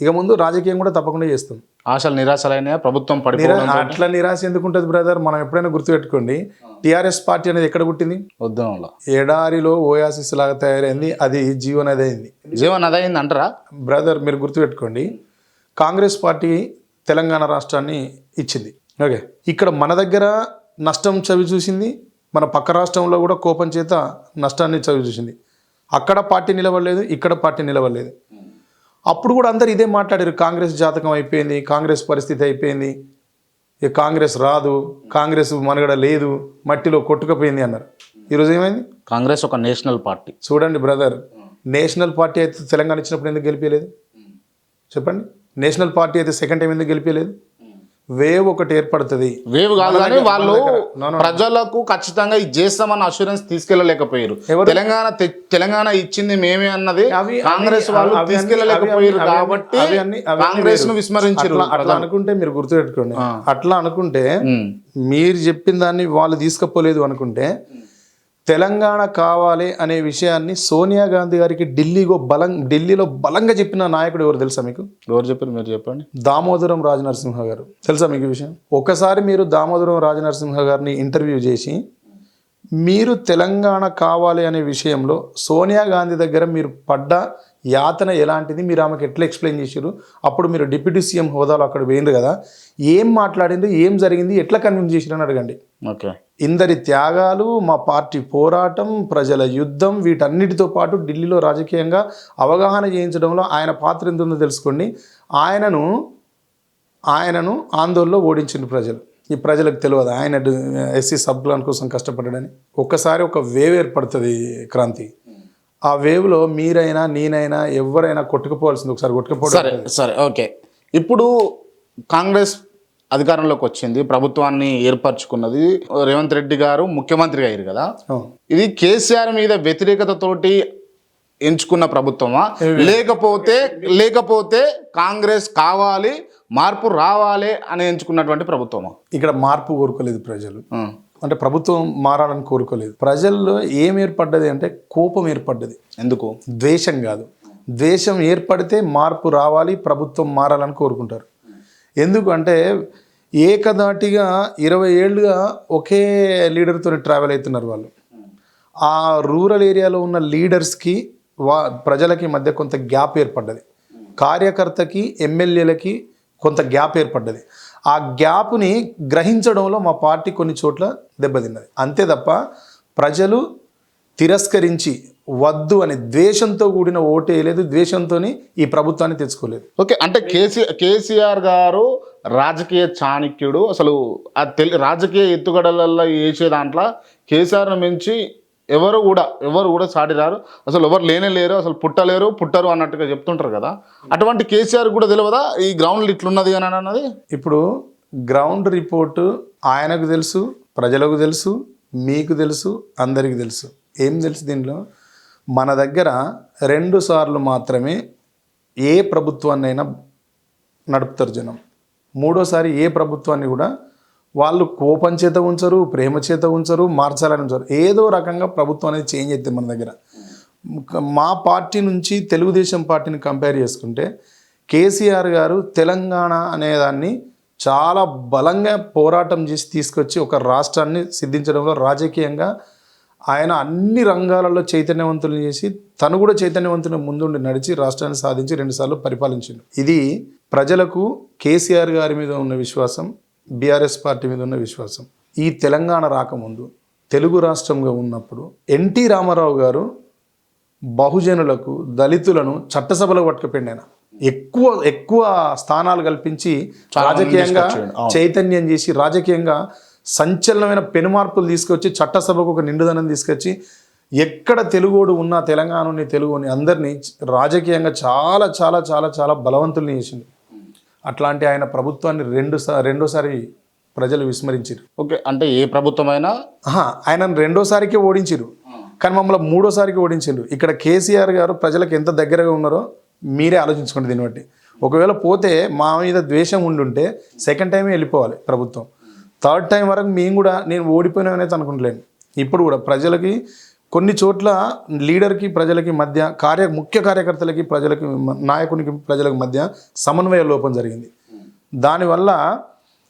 ఇక ముందు రాజకీయం కూడా తప్పకుండా చేస్తుంది ఆశలు నిరాశలైన ప్రభుత్వం పడిపోవడం అట్లా నిరాశ ఎందుకు ఉంటుంది బ్రదర్ మనం ఎప్పుడైనా గుర్తుపెట్టుకోండి టీఆర్ఎస్ పార్టీ అనేది ఎక్కడ పుట్టింది? ఉద్యమంలో ఎడారిలో ఓయాసిస్ లాగా తయారైంది అది జీవనది అయింది. జీవన్ అదైంది అంటారా? బ్రదర్ మీరు గుర్తుపెట్టుకోండి కాంగ్రెస్ పార్టీ తెలంగాణ రాష్ట్రాన్ని ఇచ్చింది. ఓకే ఇక్కడ మన దగ్గర నష్టం చవి చూసింది మన పక్క రాష్ట్రంలో కూడా కోపం చేత నష్టాన్ని చవి చూసింది. అక్కడ పార్టీ నిలవలేదు ఇక్కడ పార్టీ నిలవలేదు అప్పుడు కూడా అందరు ఇదే మాట్లాడారు. కాంగ్రెస్ జాతకం అయిపోయింది కాంగ్రెస్ పరిస్థితి అయిపోయింది. ఇక కాంగ్రెస్ రాదు కాంగ్రెస్ మనగడ లేదు మట్టిలో కొట్టుకుపోయింది అన్నారు. ఈరోజు ఏమైంది? కాంగ్రెస్ ఒక నేషనల్ పార్టీ. చూడండి బ్రదర్ నేషనల్ పార్టీ అయితే తెలంగాణ ఇచ్చినప్పుడు ఎందుకు గెలిపించలేదు చెప్పండి. నేషనల్ పార్టీ అయితే సెకండ్ టైం ఎందుకు గెలిపించలేదు వేవ్ ఒకటి ఏర్పడుతుంది. వేవ్ కాదు కానీ వాళ్ళు ప్రజలకు ఖచ్చితంగా ఇది చేస్తామన్న అష్యూరెన్స్ తీసుకెళ్ళలేకపోయారు. ఎవరు? తెలంగాణ తెలంగాణ ఇచ్చింది మేమే అన్నది కాంగ్రెస్ వాళ్ళు అన్ని- కాబట్టి కాంగ్రెస్ను. విస్మరించారు అట్లా అనుకుంటే మీరు గుర్తుపెట్టుకోండి. అట్లా అనుకుంటే మీరు చెప్పిన దాన్ని వాళ్ళు తీసుకపోలేదు అనుకుంటే తెలంగాణ కావాలి అనే విషయాన్ని సోనియా గాంధీ గారికి ఢిల్లీలో బలం ఢిల్లీలో బలంగా చెప్పిన నాయకుడు ఎవరు తెలుసా మీకు? ఎవరు చెప్పారు? మీరు చెప్పండి. దామోదరం రాజనరసింహ గారు. తెలుసా మీకు ఈ విషయం? ఒకసారి మీరు దామోదరం రాజనరసింహ గారిని ఇంటర్వ్యూ చేసి మీరు తెలంగాణ కావాలి అనే విషయంలో సోనియా గాంధీ దగ్గర మీరు పడ్డ యాతన ఎలాంటిది? మీరు ఆమెకు ఎట్లా ఎక్స్ప్లెయిన్ చేశారు అప్పుడు మీరు డిప్యూటీ సీఎం హోదాలో అక్కడ పోయింది కదా. ఏం మాట్లాడింది ఏం జరిగింది? ఎట్లా కన్విన్స్ చేసిరు అని అడగండి. ఓకే. ఇందరి త్యాగాలు మా పార్టీ పోరాటం ప్రజల యుద్ధం వీటన్నిటితో పాటు ఢిల్లీలో రాజకీయంగా అవగాహన చేయించడంలో ఆయన పాత్ర ఎంత ఉందో తెలుసుకోండి. ఆయనను ఆయనను ఆందోళనలో ఓడించింది ప్రజలు. ఈ ప్రజలకు తెలియదు. ఆయన ఎస్సీ సబ్ ప్లాన్ కోసం కష్టపడ్డాడని. ఒక్కసారి ఒక వేవ్ ఏర్పడుతుంది క్రాంతి. ఆ వేవ్లో మీరైనా నేనైనా ఎవరైనా కొట్టుకుపోవాల్సింది ఒకసారి కొట్టుకుపోవడం సరే ఓకే. ఇప్పుడు కాంగ్రెస్ అధికారంలోకి వచ్చింది ప్రభుత్వాన్ని ఏర్పరచుకున్నది రేవంత్ రెడ్డి గారు ముఖ్యమంత్రిగా అయ్యారు కదా. ఇది కేసీఆర్ మీద వ్యతిరేకతతోటి ఎంచుకున్న ప్రభుత్వమా? లేకపోతే లేకపోతే కాంగ్రెస్ కావాలి మార్పు రావాలి అని ఎంచుకున్నటువంటి ప్రభుత్వమా? ఇక్కడ మార్పు కోరుకోలేదు ప్రజలు. అంటే ప్రభుత్వం మారాలని కోరుకోలేదు. ప్రజల్లో ఏం ఏర్పడ్డది అంటే కోపం ఏర్పడ్డది. ఎందుకు? ద్వేషం కాదు. ద్వేషం ఏర్పడితే మార్పు రావాలి ప్రభుత్వం మారాలని కోరుకుంటారు. ఎందుకంటే ఏకదాటిగా ఇరవై ఏళ్ళుగా ఒకే లీడర్తో ట్రావెల్ అవుతున్నారు వాళ్ళు. ఆ రూరల్ ఏరియాలో ఉన్న లీడర్స్కి వా ప్రజలకి మధ్య కొంత గ్యాప్ ఏర్పడ్డది. కార్యకర్తకి ఎమ్మెల్యేలకి కొంత గ్యాప్ ఏర్పడ్డది. ఆ గ్యాప్ని గ్రహించడంలో మా పార్టీ కొన్ని చోట్ల దెబ్బతిన్నది. అంతే తప్ప ప్రజలు తిరస్కరించి వద్దు అని ద్వేషంతో కూడిన ఓటు వేయలేదు ద్వేషంతో ఈ ప్రభుత్వాన్ని తెచ్చుకోలేదు. ఓకే అంటే కేసీ కేసీఆర్ గారు రాజకీయ చాణక్యుడు అసలు ఆ తెలి రాజకీయ ఎత్తుగడలలో వేసే దాంట్లో కేసీఆర్ మించి ఎవరు కూడా ఎవరు కూడా సాటిరారు. అసలు ఎవరు లేనే లేరు అసలు పుట్టలేరు పుట్టరు అన్నట్టుగా చెప్తుంటారు కదా. అటువంటి కేసీఆర్ కూడా తెలియదా? ఈ గ్రౌండ్ ఇట్లున్నది అని అన్నది? ఇప్పుడు గ్రౌండ్ రిపోర్టు ఆయనకు తెలుసు ప్రజలకు తెలుసు మీకు తెలుసు అందరికీ తెలుసు. ఏం తెలుసు దీనిలో మన దగ్గర రెండు సార్లు మాత్రమే ఏ ప్రభుత్వాన్నైనా నడుపుతారు జనం. మూడోసారి ఏ ప్రభుత్వాన్ని కూడా వాళ్ళు కోపం చేత ఉంచరు ప్రేమ చేత ఉంచరు మార్చాలని ఉంచరు. ఏదో రకంగా ప్రభుత్వం అనేది చేంజ్ అవుతుంది మన దగ్గర. మా పార్టీ నుంచి తెలుగుదేశం పార్టీని కంపేర్ చేసుకుంటే కేసీఆర్ గారు తెలంగాణ అనేదాన్ని చాలా బలంగా పోరాటం చేసి తీసుకొచ్చి ఒక రాష్ట్రాన్ని సిద్ధించడంలో రాజకీయంగా ఆయన అన్ని రంగాలలో చైతన్యవంతులు చేసి తను కూడా చైతన్యవంతుని ముందుండి నడిచి రాష్ట్రాన్ని సాధించి రెండుసార్లు పరిపాలించింది ఇది ప్రజలకు కేసీఆర్ గారి మీద ఉన్న విశ్వాసం బీఆర్ఎస్ పార్టీ మీద ఉన్న విశ్వాసం. ఈ తెలంగాణ రాకముందు తెలుగు రాష్ట్రంగా ఉన్నప్పుడు ఎన్టీ రామారావు గారు బహుజనులకు దళితులను చట్టసభలో పట్టుకుపోయింది ఆయన ఎక్కువ ఎక్కువ స్థానాలు కల్పించి రాజకీయంగా చైతన్యం చేసి రాజకీయంగా సంచలనమైన పెనుమార్పులు తీసుకొచ్చి చట్టసభకు ఒక నిండుదనం తీసుకొచ్చి ఎక్కడ తెలుగోడు ఉన్నా తెలంగాణని తెలుగుని అందరినీ రాజకీయంగా చాలా చాలా చాలా చాలా బలవంతుల్ని చేసింది అట్లాంటి ఆయన ప్రభుత్వాన్ని రెండు రెండోసారి ప్రజలు విస్మరించారు ఓకే అంటే ఏ ప్రభుత్వమైనా? ఆయనను రెండోసారికి ఓడించారు కానీ మమ్మల్ని మూడోసారికి ఓడించారు ఇక్కడ కేసీఆర్ గారు ప్రజలకు ఎంత దగ్గరగా ఉన్నారో మీరే ఆలోచించుకోండి దీన్ని బట్టి. ఒకవేళ పోతే మా మీద ద్వేషం ఉండుంటే సెకండ్ టైమే వెళ్ళిపోవాలి ప్రభుత్వం. థర్డ్ టైం వరకు మేము కూడా నేను ఓడిపోయినామనేది అనుకుంటలేను. ఇప్పుడు కూడా ప్రజలకి కొన్ని చోట్ల లీడర్కి ప్రజలకి మధ్య కార్య ముఖ్య కార్యకర్తలకి ప్రజలకి నాయకునికి ప్రజలకు మధ్య సమన్వయ లోపం జరిగింది. దానివల్ల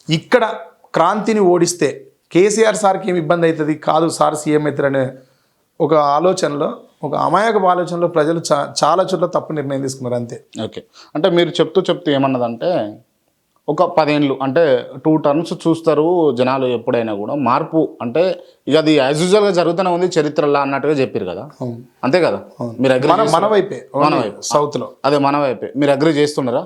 ఇక్కడ క్రాంతిని ఓడిస్తే కేసీఆర్ సార్కి ఏమి ఇబ్బంది అవుతుంది? కాదు సార్ సీఎం అవుతారనే ఒక ఆలోచనలో ఒక అమాయక ఆలోచనలో ప్రజలు చాలా చోట్ల తప్పు నిర్ణయం తీసుకున్నారు అంతే. ఓకే. అంటే మీరు చెప్తూ చెప్తూ ఏమన్నదంటే ఒక పదేళ్ళు అంటే టూ టర్మ్స్ చూస్తారు జనాలు ఎప్పుడైనా కూడా. మార్పు అంటే ఇక అది యాజ్ యూజువల్గా జరుగుతూనే ఉంది చరిత్రలా అన్నట్టుగా చెప్పారు కదా. అంతే కదా? మీరు అగ్రి మన వైపే మన వైపు. సౌత్లో అదే మన వైపే. మీరు అగ్రి చేస్తున్నారా?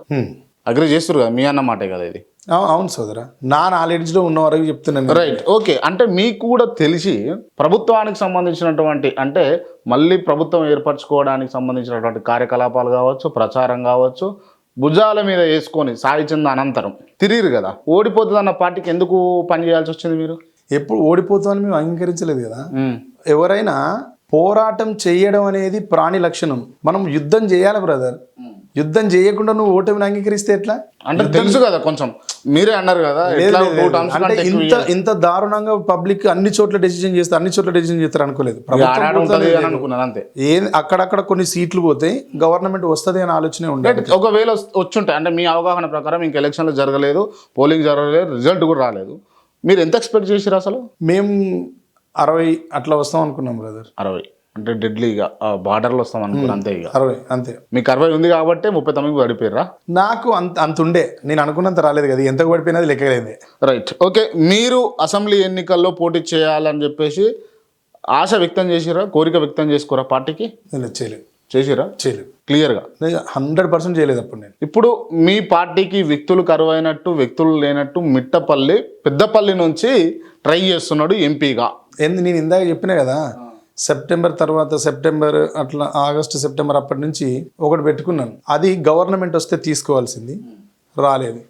అగ్రి చేస్తున్నారు కదా? మీ అన్న మాటే కదా ఇది. అవును సోదరా. నా నాలెడ్జ్లో ఉన్న వరకు చెప్తున్నాను రైట్ ఓకే అంటే మీకు కూడా తెలిసి ప్రభుత్వానికి సంబంధించినటువంటి అంటే మళ్ళీ ప్రభుత్వం ఏర్పరచుకోవడానికి సంబంధించినటువంటి కార్యకలాపాలు కావచ్చు ప్రచారం కావచ్చు భుజాల మీద వేసుకొని సాయి చంద అనంతరం తిరిగిరు కదా. ఓడిపోతుంది అన్న పార్టీకి ఎందుకు పని చేయాల్సి వచ్చింది మీరు? ఎప్పుడు ఓడిపోతామని మేము అంగీకరించలేదు కదా. ఎవరైనా పోరాటం చేయడం అనేది ప్రాణి లక్షణం. మనం యుద్ధం చేయాలి బ్రదర్. యుద్ధం చేయకుండా నువ్వు ఓటమిని అంగీకరిస్తే ఎట్లా? అంటే తెలుసు కదా కొంచెం. మీరే అన్నారు కదా అంటే ఇంత ఇంత దారుణంగా పబ్లిక్ అన్ని చోట్ల డెసిషన్ చేస్తారు అన్ని చోట్ల డెసిషన్ చేస్తారు అనుకోలేదు. అంతే. ఏ అక్కడక్కడ కొన్ని సీట్లు పోతాయి గవర్నమెంట్ వస్తుంది అనే ఆలోచనే ఉండే రైట్ ఒకవేళ వచ్చుంటాయి అంటే మీ అవగాహన ప్రకారం ఇంక ఎలక్షన్లు జరగలేదు పోలింగ్ జరగలేదు రిజల్ట్ కూడా రాలేదు. మీరు ఎంత ఎక్స్పెక్ట్ చేసిరు అసలు? మేము అరవై అట్లా వస్తాం అనుకున్నాం బ్రదర్ అరవై. అంటే డెడ్లీగా బార్డర్లో వస్తాం అనుకున్నాను అంతే ఇక. అరవై అంతే. మీకు అరవై ఉంది కాబట్టి ముప్పై తొమ్మిది పడిపోయారా నాకు అంత అంత ఉండే. నేను అనుకున్నంత రాలేదు కదా ఎంతకు పడిపోయినది లెక్కలేదే రైట్ ఓకే మీరు అసెంబ్లీ ఎన్నికల్లో పోటీ చేయాలని చెప్పేసి ఆశ వ్యక్తం చేసిరా కోరిక వ్యక్తం చేసుకోరా పార్టీకి? నేను చేయలేదు. చేసిరా చేయలేదు. క్లియర్గా హండ్రెడ్ పర్సెంట్ చేయలేదు అప్పుడు నేను. ఇప్పుడు మీ పార్టీకి వ్యక్తులు కరువైనట్టు వ్యక్తులు లేనట్టు మిట్టపల్లి పెద్దపల్లి నుంచి ట్రై చేస్తున్నాడు ఎంపీగా. నేను ఇందాక చెప్పినా కదా సెప్టెంబర్ తర్వాత సెప్టెంబర్ అట్లా ఆగస్టు సెప్టెంబర్ అప్పటి నుంచి ఒకటి పెట్టుకున్నాను. అది గవర్నమెంట్ వస్తే తీసుకోవాల్సింది. రాలేదు.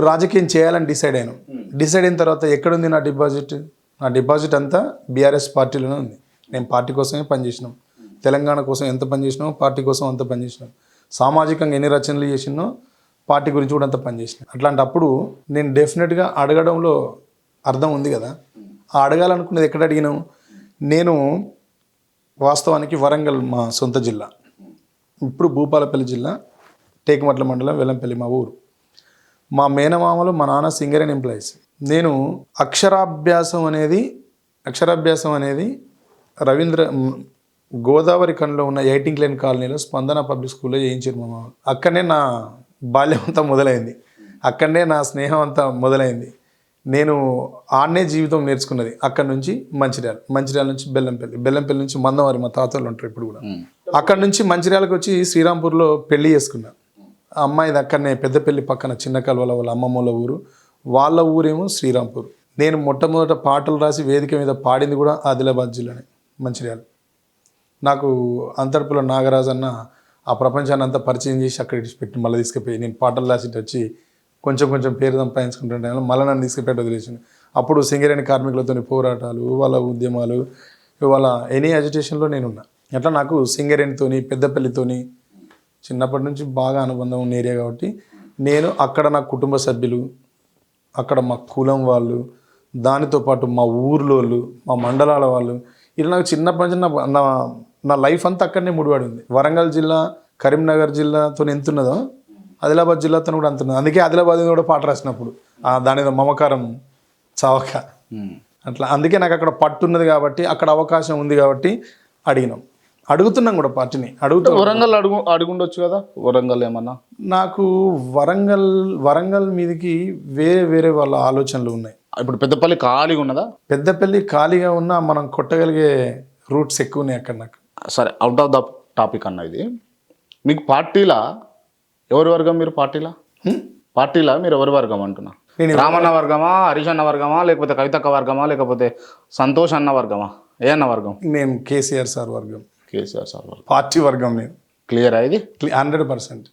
రాజకీయం చేయాలని డిసైడ్ అయ్యాను డిసైడ్ అయిన తర్వాత ఎక్కడుంది నా డిపాజిట్? నా డిపాజిట్ అంతా బీఆర్ఎస్ పార్టీలోనే ఉంది. నేను పార్టీ కోసమే పనిచేసినాం. తెలంగాణ కోసం ఎంత పనిచేసినామో పార్టీ కోసం అంత పనిచేసినాం. సామాజికంగా ఎన్ని రచనలు చేసినో పార్టీ గురించి కూడా అంత పనిచేసిన. అట్లాంటప్పుడు నేను డెఫినెట్గా అడగడంలో అర్థం ఉంది కదా. ఆ అడగాలనుకున్నది ఎక్కడ అడిగినాం నేను వాస్తవానికి వరంగల్ మా సొంత జిల్లా. ఇప్పుడు భూపాలపల్లి జిల్లా టేకుమట్ల మండలం వెల్లంపల్లి మా ఊరు. మా మేనమామలు మా నాన్న సింగరేన్ ఎంప్లాయీస్. నేను అక్షరాభ్యాసం అనేది అక్షరాభ్యాసం అనేది రవీంద్ర గోదావరి కన్లో ఉన్న ఎయిటింగ్ లైన్ కాలనీలో స్పందన పబ్లిక్ స్కూల్లో చేయించారు మా మామ. అక్కడనే నా బాల్యం అంతా మొదలైంది. అక్కడనే నా స్నేహం అంతా మొదలైంది. నేను ఆడనే జీవితం నేర్చుకున్నది అక్కడ నుంచి మంచిర్యాల. మంచిర్యాల నుంచి బెల్లంపల్లి. బెల్లంపల్లి నుంచి మందవారి మా తాతలు ఉంటారు ఇప్పుడు కూడా. అక్కడ నుంచి మంచిర్యాలకు వచ్చి శ్రీరాంపూర్లో పెళ్ళి చేసుకున్నా. ఆ అమ్మాయిది అక్కడనే పెద్దపల్లి పక్కన చిన్న కల్వల వాళ్ళ అమ్మమ్మల ఊరు. వాళ్ళ ఊరేమో శ్రీరాంపూర్. నేను మొట్టమొదట పాటలు రాసి వేదిక మీద పాడింది కూడా ఆదిలాబాద్ జిల్లానే మంచిర్యాల. నాకు అంతర్పుల నాగరాజు అన్న ఆ ప్రపంచాన్ని అంతా పరిచయం చేసి అక్కడ పెట్టి మళ్ళీ తీసుకుపోయి నేను పాటలు రాసిட்டு వచ్చి కొంచెం కొంచెం పేరు సంపాదించుకుంటుంటే మళ్ళీ నన్ను తీసుకుపెట్టి వదిలేసింది. అప్పుడు సింగరేణి కార్మికులతో పోరాటాలు వాళ్ళ ఉద్యమాలు వాళ్ళ ఎనీ అజిటేషన్లో నేనున్నా. అట్లా నాకు సింగరేణితోని పెద్దపల్లితోని చిన్నప్పటి నుంచి బాగా అనుబంధం ఉన్న ఏరియా కాబట్టి నేను అక్కడ నా కుటుంబ సభ్యులు అక్కడ మా కులం వాళ్ళు దానితో పాటు మా ఊర్లోళ్ళు మా మండలాల వాళ్ళు ఇలా నాకు చిన్నప్పటి నుంచి నా నా నా లైఫ్ అంతా అక్కడనే ముడిపడి ఉంది. వరంగల్ జిల్లా కరీంనగర్ జిల్లాతో ఎంత ఉన్నదో ఆదిలాబాద్ జిల్లాతో కూడా అంత ఉన్నది అందుకే ఆదిలాబాద్ కూడా పాట రాసినప్పుడు. దాని మీద మమకారం చావక. అట్లా. అందుకే నాకు అక్కడ పట్టున్నది కాబట్టి అక్కడ అవకాశం ఉంది కాబట్టి అడిగినాం. అడుగుతున్నాం కూడా పార్టీని. అడుగుతాం వరంగల్ అడుగు అడుగుండొచ్చు కదా? వరంగల్ ఏమన్నా? నాకు వరంగల్ వరంగల్ మీదకి వేరే వేరే వాళ్ళ ఆలోచనలు ఉన్నాయి. ఇప్పుడు పెద్దపల్లి ఖాళీగా ఉన్నదా? పెద్దపల్లి ఖాళీగా ఉన్నా మనం కొట్టగలిగే రూట్స్ ఎక్కువ ఉన్నాయి అక్కడ నాకు. సరే అవుట్ ఆఫ్ ద టాపిక్ అన్న ఇది. మీకు పార్టీలా ఎవరి వర్గం మీరు? పార్టీలా? పార్టీలా? మీరు ఎవరి వర్గం అంటున్నా? నేను రామన్న వర్గమా? హరీష్ అన్న వర్గమా? లేకపోతే కవితక్క వర్గమా? లేకపోతే సంతోష్ అన్న వర్గమా? ఏ అన్న వర్గం? నేను కేసీఆర్ సార్ వర్గం. కేసీఆర్ సార్ వర్గం. పార్టీ వర్గం నేను. క్లియర్ ఇది? Hundred percent.